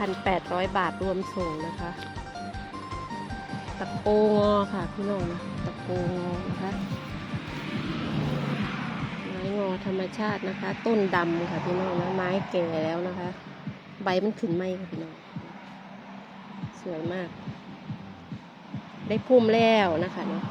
2,800 บาทรวมส่งนะคะ ตะโกงอค่ะพี่น้องตะโกงอนะคะ ไม้งอธรรมชาตินะคะ ต้นดำค่ะพี่น้องนะไม้แก่แล้วนะคะ ใบมันขึ้นไหมค่ะพี่น้อง สวยมาก ได้พุ่มแล้วนะคะเนาะ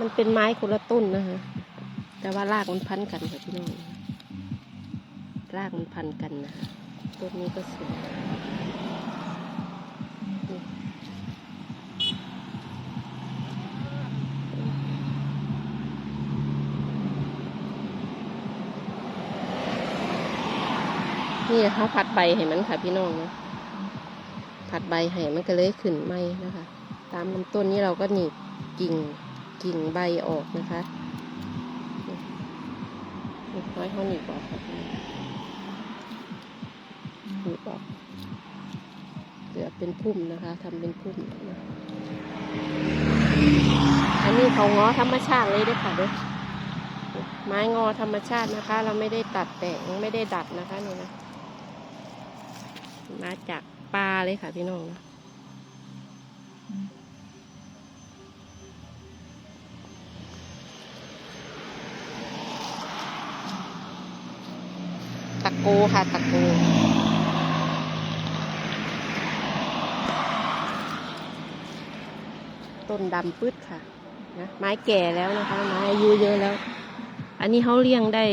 มันเป็นไม้คนละต้นนะคะแต่ว่ารากมันพันกันค่ะพี่น้องรากมันพันกันนะคะต้นนี้ก็สวยนี่เขาผัดใบให้มันค่ะพี่น้องนะผัดใบให้มันก็เลยขึ้นไหมนะคะ ตามลำต้นนี้เราก็หนีบกิ่ง กิ่งใบออกนะคะน้อยเขาหนีบออกครับหนีบออกเหลือเป็นพุ่มนะคะทำเป็นพุ่มนะอันนี้เขาง้อธรรมชาติเลยด้วยค่ะเด้วยไม้งอธรรมชาตินะคะ เราไม่ได้ตัดแต่งไม่ได้ดัดนะคะนี่นะมาจากปลาเลยค่ะพี่น้องนะ ตะโกค่ะ ตะโกต้นดำปื๊ดค่ะนะไม้แก่แล้วนะคะ ไม้อายุเยอะแล้ว อันนี้เขาเลี้ยงได้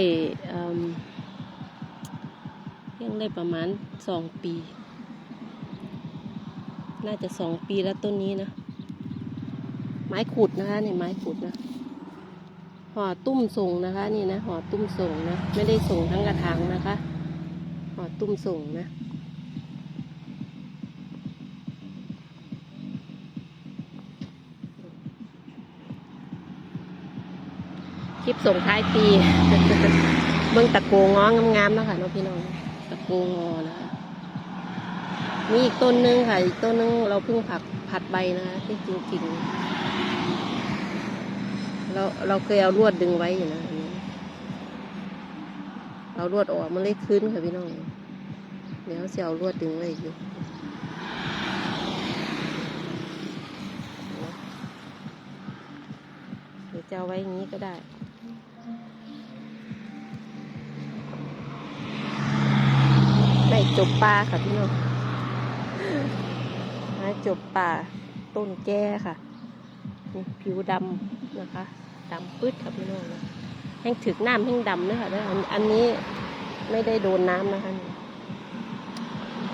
เลี้ยงได้ประมาณสองปี น่าจะสองปีแล้วต้นนี้นะ ไม้ขุดนะคะนี่ไม้ขุดนะ ห่อตุ้มส่งนะคะนี่นะห่อตุ้มส่งนะไม่ได้ส่งทั้งกระถางนะคะห่อตุ้มส่งนะคลิปส่งท้ายปีเบิ้องตะโกง้องามๆนะคะน้องพี่น้องตะโกงอนะคะมีอีกต้นนึงค่ะอีกต้นนึงเราเพิ่งผักผัดใบนะคะที่จริงๆ เราเราเคยเอาลวดดึงไว้อยู่นะเอาลวดออกมันเลยขึ้นค่ะพี่น้องเดี๋ยวเสียเอาลวดดึงไว้อยู่หรือจะเอาไว้อย่างนี้ก็ได้ไม่จบปลาค่ะพี่น้องไม้จบป่าต้นแก้ค่ะ ผิวดำ นะคะดำปื๊ดค่ะพี่น้องนะแห้งถึกน้ำแห้งดำนะคะแล้วอันอันนี้ไม่ได้โดนน้ำนะคะ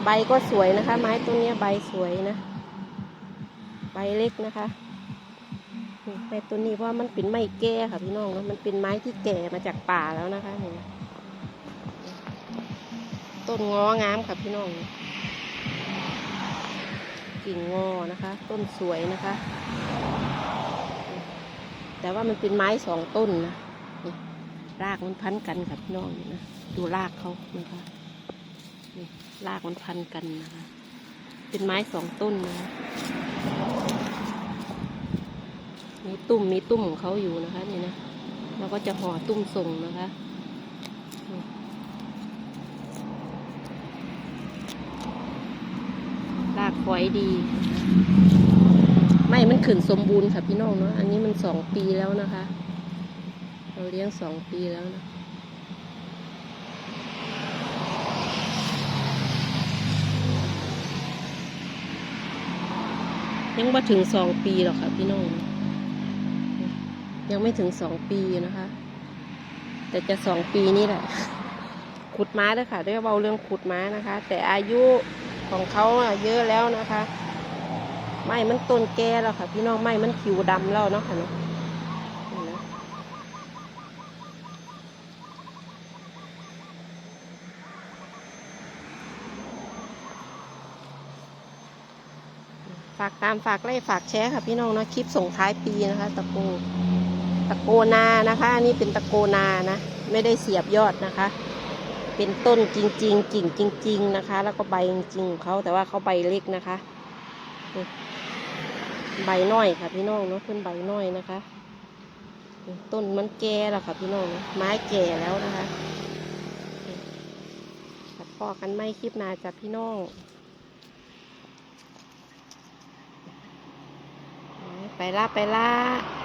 ใบก็สวยนะคะ ไม้ตัวนี้ใบสวยนะ ใบเล็กนะคะใบตัวนี้เพราะมันเป็นไม้แก่ค่ะพี่น้องนะมันเป็นไม้ที่แก่มาจากป่าแล้วนะคะนี่ต้นง้องามค่ะพี่น้องกิ่งงอนะคะ ต้นสวยนะคะ แต่ว่ามันเป็นไม้สองต้นนะนี่รากมันพันกันกับพี่น้องนี่นะดูรากเขานะคะนี่รากมันพันกันนะคะ เป็นไม้สองต้นนะมีตุ่มมีตุ่มของเขาอยู่นะคะนี่นะเราก็จะห่อตุ่มส่งนะคะรากฝอยดี ไม่มันขึ้นสมบูรณ์ค่ะพี่น้องเนาะอันนี้มันสองปีแล้วนะคะ เราเลี้ยงสองปีแล้วนะยังไม่ถึงสองปีหรอกค่ะพี่น้อง ยังไม่ถึงสองปีนะคะ แต่จะสองปีนี่แหละ ขุดม้าด้วยค่ะด้วยเบาเรื่องขุดม้านะคะ แต่อายุของเขาเยอะแล้วนะคะ ไม้มันต้นแก่แล้วค่ะ พี่น้องไม้มันคิวดำแล้วเนาะค่ะเนาะฝากตามฝากไล่ฝากแชร์ค่ะพี่น้องนะคลิปส่งท้ายปีนะคะ ตะโกตะโกนานะคะอันนี้เป็นตะโกนานะ ไม่ได้เสียบยอดนะคะ เป็นต้นจริงๆ กิ่งจริง ๆ นะคะ แล้วก็ใบจริงเขาแต่ว่าเขาใบเล็กนะคะ ใบน้อยค่ะพี่น้องเนาะเพื่อนใบน้อยนะคะ ต้นมันแก่แล้วค่ะพี่น้อง ไม้แก่แล้วนะคะนี่ตัดพ่อกันไม่คลิปนาจากพี่น้อง ไปละไปละ